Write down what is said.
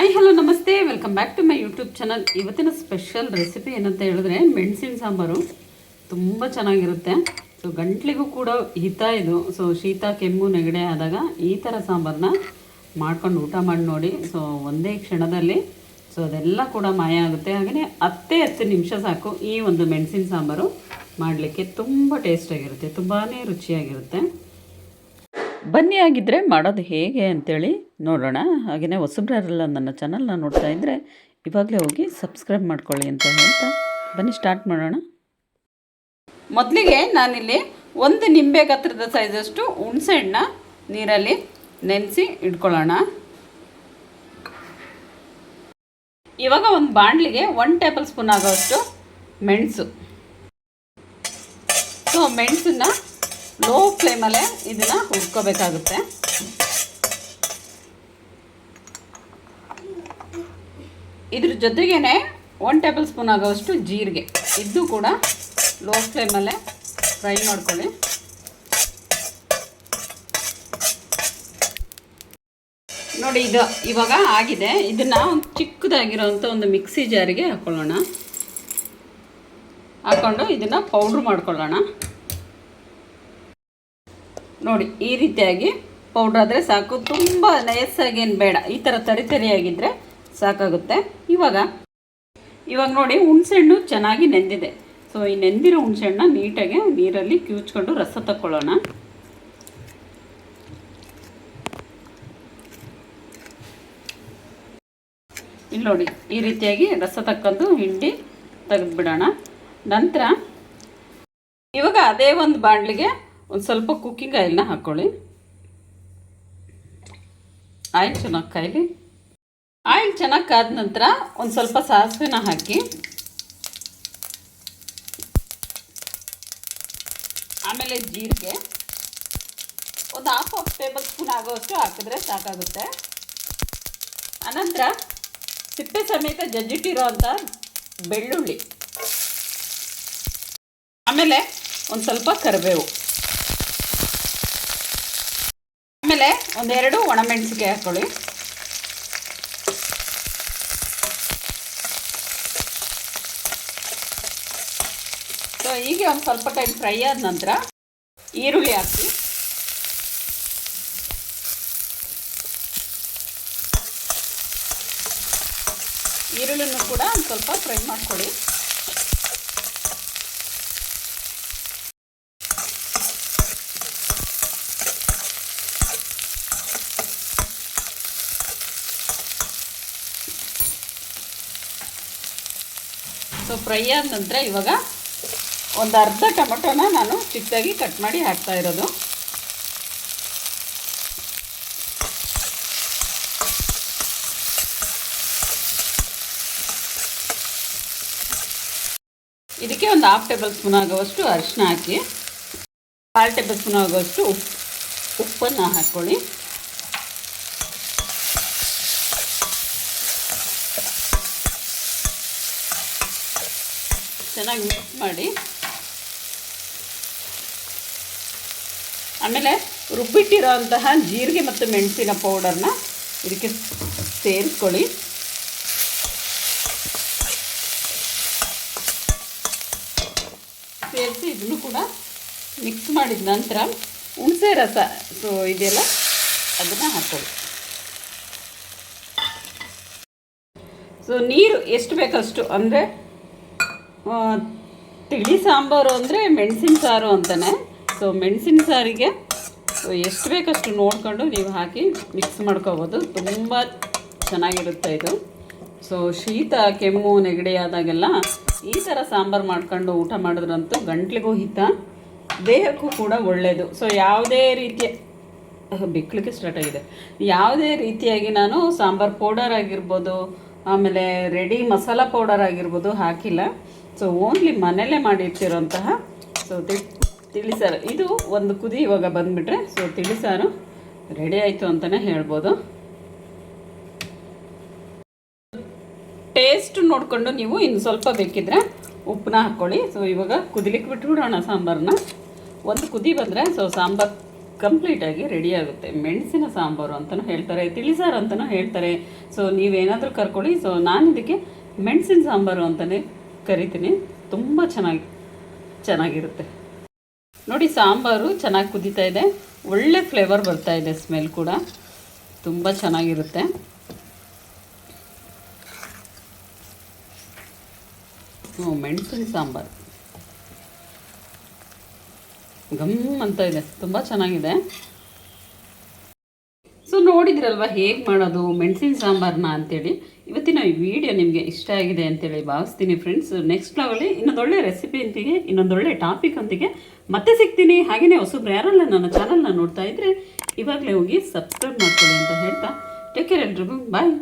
Hi, hello, ನಮಸ್ತೆ. Welcome back to my YouTube channel ಇವತ್ತಿನ special recipe ಏನಂತ ಹೇಳಿದ್ರೆ ಮೆಣಸಿನ ಸಾಂಬಾರು. ತುಂಬ ಚೆನ್ನಾಗಿರುತ್ತೆ. ಸೊ ಗಂಟ್ಲಿಗೂ ಕೂಡ ಹಿತ ಇದು. ಸೊ ಶೀತ, ಕೆಮ್ಮು, ನೆಗಡೆ ಆದಾಗ ಈ ಥರ ಸಾಂಬಾರನ್ನ ಮಾಡ್ಕೊಂಡು ಊಟ ಮಾಡಿ ನೋಡಿ. ಸೊ ಒಂದೇ ಕ್ಷಣದಲ್ಲಿ. ಸೊ ಅದೆಲ್ಲ ಕೂಡ ಮಾಯ ಆಗುತ್ತೆ. ಹಾಗೆಯೇ ಹತ್ತೇ ಹತ್ತು ನಿಮಿಷ ಸಾಕು ಈ ಒಂದು ಮೆಣಸಿನ ಸಾಂಬಾರು ಮಾಡಲಿಕ್ಕೆ. ತುಂಬ ಟೇಸ್ಟಾಗಿರುತ್ತೆ ತುಂಬಾ ರುಚಿಯಾಗಿರುತ್ತೆ. ಬನ್ನಿ ಆಗಿದ್ದರೆ ಮಾಡೋದು ಹೇಗೆ ಅಂತೇಳಿ ನೋಡೋಣ. ಹಾಗೆಯೇ ಹೊಸಬ್ರಲ್ಲ ನನ್ನ ಚಾನಲ್ನ ನೋಡ್ತಾ ಇದ್ದರೆ ಇವಾಗಲೇ ಹೋಗಿ ಸಬ್ಸ್ಕ್ರೈಬ್ ಮಾಡ್ಕೊಳ್ಳಿ ಅಂತ ಹೇಳ್ತಾ ಬನ್ನಿ ಸ್ಟಾರ್ಟ್ ಮಾಡೋಣ. ಮೊದಲಿಗೆ ನಾನಿಲ್ಲಿ ಒಂದು ನಿಂಬೆ ಗಾತ್ರದ ಸೈಜಷ್ಟು ಹುಣಸೆಹಣ್ಣ ನೀರಲ್ಲಿ ನೆನೆಸಿ ಇಟ್ಕೊಳ್ಳೋಣ ಇವಾಗ ಒಂದು ಬಾಣಲಿಗೆ ಒನ್ ಟೇಬಲ್ ಸ್ಪೂನ್ ಆಗೋಷ್ಟು ಮೆಣಸು. ಸೊ, ಮೆಣಸನ್ನ ಲೋ ಫ್ಲೇಮಲ್ಲೇ ಇದನ್ನು ಹುರ್ಕೋಬೇಕಾಗುತ್ತೆ. ಇದ್ರ ಜೊತೆಗೇ ಒನ್ ಟೇಬಲ್ ಸ್ಪೂನ್ ಆಗೋವಷ್ಟು ಜೀರಿಗೆ. ಇದ್ದು ಕೂಡ ಲೋ ಫ್ಲೇಮಲ್ಲೇ ಫ್ರೈ ಮಾಡ್ಕೊಳ್ಳಿ. ನೋಡಿ ಇದು ಇವಾಗ ಆಗಿದೆ. ಇದನ್ನು ಒಂದು ಚಿಕ್ಕದಾಗಿರೋಂಥ ಒಂದು ಮಿಕ್ಸಿ ಜಾರಿಗೆ ಹಾಕ್ಕೊಳ್ಳೋಣ ಹಾಕ್ಕೊಂಡು ಇದನ್ನು ಪೌಡ್ರ್ ಮಾಡ್ಕೊಳ್ಳೋಣ. ನೋಡಿ, ಈ ರೀತಿಯಾಗಿ ಪೌಡ್ರ್ ಆದರೆ ಸಾಕು. ತುಂಬ ನಯಸ್ಸಾಗೇನು ಬೇಡ, ಈ ಥರ ತರಿ ತರಿಯಾಗಿದ್ದರೆ ಸಾಕಾಗುತ್ತೆ. ಇವಾಗ ಇವಾಗ ನೋಡಿ ಹುಣಸೆಹಣ್ಣು ಚೆನ್ನಾಗಿ ನೆಂದಿದೆ. ಸೊ ಈ ನೆಂದಿರೋ ಹುಣಸೆಹಣ್ಣ ನೀಟಾಗಿ ನೀರಲ್ಲಿ ಕಿವುಚ್ಕೊಂಡು ರಸ ತಗೊಳ್ಳೋಣ ಇಲ್ಲಿ ನೋಡಿ, ಈ ರೀತಿಯಾಗಿ ರಸ ತಕ್ಕಂದು ಹಿಂಡಿ ತೆಗೆದುಬಿಡೋಣ. ನಂತರ, ಇವಾಗ ಅದೇ ಒಂದು ಬಾಣಲಿಗೆ ಒಂದು ಸ್ವಲ್ಪ ಕುಕ್ಕಿಂಗ್ ಆಯಿಲ್ನ ಹಾಕ್ಕೊಳ್ಳಿ ಆಯಿಲ್ ಚೆನ್ನಾಗಿ ಕಾಯಿಲಿ. ಆಯಿಲ್ ಚೆನ್ನಾಗಿ ಕಾದ ನಂತರ ಒಂದು ಸ್ವಲ್ಪ ಸಾಸಿವೆನ ಹಾಕಿ. ಆಮೇಲೆ ಜೀರಿಗೆ. ಒಂದು ಹಾಫ್ ಹಾಫ್ ಟೇಬಲ್ ಸ್ಪೂನ್ ಆಗೋಷ್ಟು ಹಾಕಿದ್ರೆ ಸಾಕಾಗುತ್ತೆ. ಆನಂತರ ಸಿಪ್ಪೆ ಸಮೇತ ಜಜ್ಜಿಟ್ಟಿರೋ ಅಂಥ ಬೆಳ್ಳುಳ್ಳಿ. ಆಮೇಲೆ ಒಂದು ಸ್ವಲ್ಪ ಕರಿಬೇವು. ಆಮೇಲೆ ಒಂದೆರಡು ಒಣಮೆಣಸಿಕಾಯಿ ಹಾಕ್ಕೊಳ್ಳಿ ಸೊ ಹೀಗೆ ಒಂದು ಸ್ವಲ್ಪ ಟೈಮ್ ಫ್ರೈ ಆದ ನಂತರ ಈರುಳ್ಳಿ ಹಾಕಿ ಈರುಳ್ಳಿನೂ ಕೂಡ ಒಂದು ಸ್ವಲ್ಪ ಫ್ರೈ ಮಾಡ್ಕೊಳ್ಳಿ. ಸೊ ಫ್ರೈ ಆದ ನಂತರ ಇವಾಗ ಒಂದು ಅರ್ಧ ಟೊಮೆಟೊನ ನಾನು ಚಿಕ್ಕದಾಗಿ ಕಟ್ ಮಾಡಿ ಹಾಕ್ತಾ ಇರೋದು. ಇದಕ್ಕೆ ಒಂದು ಹಾಫ್ ಟೇಬಲ್ ಸ್ಪೂನ್ ಆಗುವಷ್ಟು ಅರಿಶಿನ ಹಾಕಿ ಕಾಲು ಟೇಬಲ್ ಸ್ಪೂನ್ ಆಗುವಷ್ಟು ಉಪ್ಪು ಉಪ್ಪನ್ನು ಹಾಕ್ಕೊಳ್ಳಿ ಚೆನ್ನಾಗಿ ಮಿಕ್ಸ್ ಮಾಡಿ. ಆಮೇಲೆ ರುಬ್ಬಿಟ್ಟಿರೋ ಅಂತಹ ಜೀರಿಗೆ ಮತ್ತು ಮೆಣಸಿನ ಪೌಡರ್ನ ಇದಕ್ಕೆ ಸೇರಿಸ್ಕೊಳ್ಳಿ. ಸೇರಿಸಿ ಇದನ್ನು ಕೂಡ ಮಿಕ್ಸ್ ಮಾಡಿದ ನಂತರ ಹುಣಸೆ ರಸ, ಸೊ ಇದೆಲ್ಲ ಅದನ್ನು ಹಾಕ್ಕೊಳ್ಳಿ ಸೊ ನೀರು ಎಷ್ಟು ಬೇಕಷ್ಟು? ಅಂದರೆ ತಿಳಿ ಸಾಂಬಾರು ಅಂದರೆ ಮೆಣಸಿನ ಸಾರು ಅಂತಲೇ ಸೊ ಮೆಣಸಿನ ಸಾರಿಗೆ, ಎಷ್ಟು ಬೇಕಷ್ಟು ನೋಡಿಕೊಂಡು ನೀವು ಹಾಕಿ ಮಿಕ್ಸ್ ಮಾಡ್ಕೋಬೋದು. ತುಂಬ ಚೆನ್ನಾಗಿರುತ್ತೆ ಇದು. ಸೊ ಶೀತ, ಕೆಮ್ಮು, ನೆಗಡಿ ಆದಾಗೆಲ್ಲ ಈ ಥರ ಸಾಂಬಾರು ಮಾಡ್ಕೊಂಡು ಊಟ ಮಾಡಿದ್ರಂತೂ ಗಂಟ್ಲಿಗೂ ಹಿತ, ದೇಹಕ್ಕೂ ಕೂಡ ಒಳ್ಳೆಯದು ಸೊ ಯಾವುದೇ ರೀತಿಯ ಬಿಕ್ಕಳಿಗೆ ಸ್ಟಾರ್ಟ್ ಆಗಿದೆ. ಯಾವುದೇ ರೀತಿಯಾಗಿ ನಾನು ಸಾಂಬಾರು ಪೌಡರ್ ಆಗಿರ್ಬೋದು, ಆಮೇಲೆ ರೆಡಿ ಮಸಾಲ ಪೌಡರ್ ಆಗಿರ್ಬೋದು ಹಾಕಿಲ್ಲ. ಸೊ ಓನ್ಲಿ ಮನೆಯಲ್ಲೇ ಮಾಡಿರ್ತಿರೋಂತಹ ಸೊ ತಿಳಿಸಾರು. ಇದು ಒಂದು ಕುದಿ ಇವಾಗ ಬಂದುಬಿಟ್ರೆ ಸೊ ತಿಳಿಸಾರು ರೆಡಿ ಆಯಿತು ಅಂತಲೇ ಹೇಳ್ಬೋದು. ಟೇಸ್ಟ್ ನೋಡಿಕೊಂಡು ನೀವು ಇನ್ನು ಸ್ವಲ್ಪ ಬೇಕಿದ್ರೆ ಉಪ್ಪನ್ನ ಹಾಕ್ಕೊಳ್ಳಿ. ಸೊ ಇವಾಗ ಕುದಿಲಿಕ್ಕೆ ಬಿಟ್ಬಿಡೋಣ ಸಾಂಬಾರನ್ನ. ಒಂದು ಕುದಿ ಬಂದರೆ ಸೊ ಸಾಂಬಾರು ಕಂಪ್ಲೀಟಾಗಿ ರೆಡಿ ಆಗುತ್ತೆ. ಮೆಣಸಿನ ಸಾಂಬಾರು ಅಂತಲೂ ಹೇಳ್ತಾರೆ, ತಿಳಿಸಾರು ಅಂತಲೂ ಹೇಳ್ತಾರೆ. ಸೊ ನೀವೇನಾದರೂ ಕರ್ಕೊಳ್ಳಿ. ಸೊ ನಾನು ಇದಕ್ಕೆ ಮೆಣಸಿನ ಸಾಂಬಾರು ಅಂತಲೇ ಕರಿತೀನಿ. ತುಂಬ ಚೆನ್ನಾಗಿ, ಚೆನ್ನಾಗಿರುತ್ತೆ. ನೋಡಿ, ಸಾಂಬಾರು ಚೆನ್ನಾಗಿ ಕುದೀತಾ ಇದೆ. ಒಳ್ಳೆ ಫ್ಲೇವರ್ ಬರ್ತಾ ಇದೆ ಸ್ಮೆಲ್ ಕೂಡ. ತುಂಬ ಚೆನ್ನಾಗಿರುತ್ತೆ. ಮೆಣಸಿನ ಸಾಂಬಾರು. ಗಮ್ ಅಂತ ಇದೆ. ತುಂಬ ಚೆನ್ನಾಗಿದೆ. ಸೊ ನೋಡಿದ್ರಲ್ವ ಹೇಗೆ ಮಾಡೋದು? ಮೆಣಸಿನ ಸಾಂಬಾರನ್ನ ಅಂತೇಳಿ. ಇವತ್ತಿನ ಈ ವಿಡಿಯೋ ನಿಮಗೆ ಇಷ್ಟ ಆಗಿದೆ ಅಂತೇಳಿ ಭಾವಿಸ್ತೀನಿ ಫ್ರೆಂಡ್ಸ್ ನೆಕ್ಸ್ಟ್ ಲಾಗಲ್ಲಿ ಇನ್ನೊಂದೊಳ್ಳೆ ರೆಸಿಪಿಯೊಂದಿಗೆ ಇನ್ನೊಂದೊಳ್ಳೆ ಟಾಪಿಕ್ ಅಂತಿಗೆ ಮತ್ತೆ ಸಿಗ್ತೀನಿ. ಹಾಗೆಯೇ ಹೊಸಬ್ರು ಯಾರಲ್ಲ ನನ್ನ ಚಾನಲ್ನ ನೋಡ್ತಾ ಇದ್ರೆ, ಇವಾಗಲೇ ಹೋಗಿ ಸಬ್ಸ್ಕ್ರೈಬ್ ಮಾಡ್ಕೊಳ್ಳಿ ಅಂತ ಹೇಳ್ತಾ. ಟೇಕ್ ಕೇರ್ ಎಲ್ರಿಗೂ. ಬಾಯ್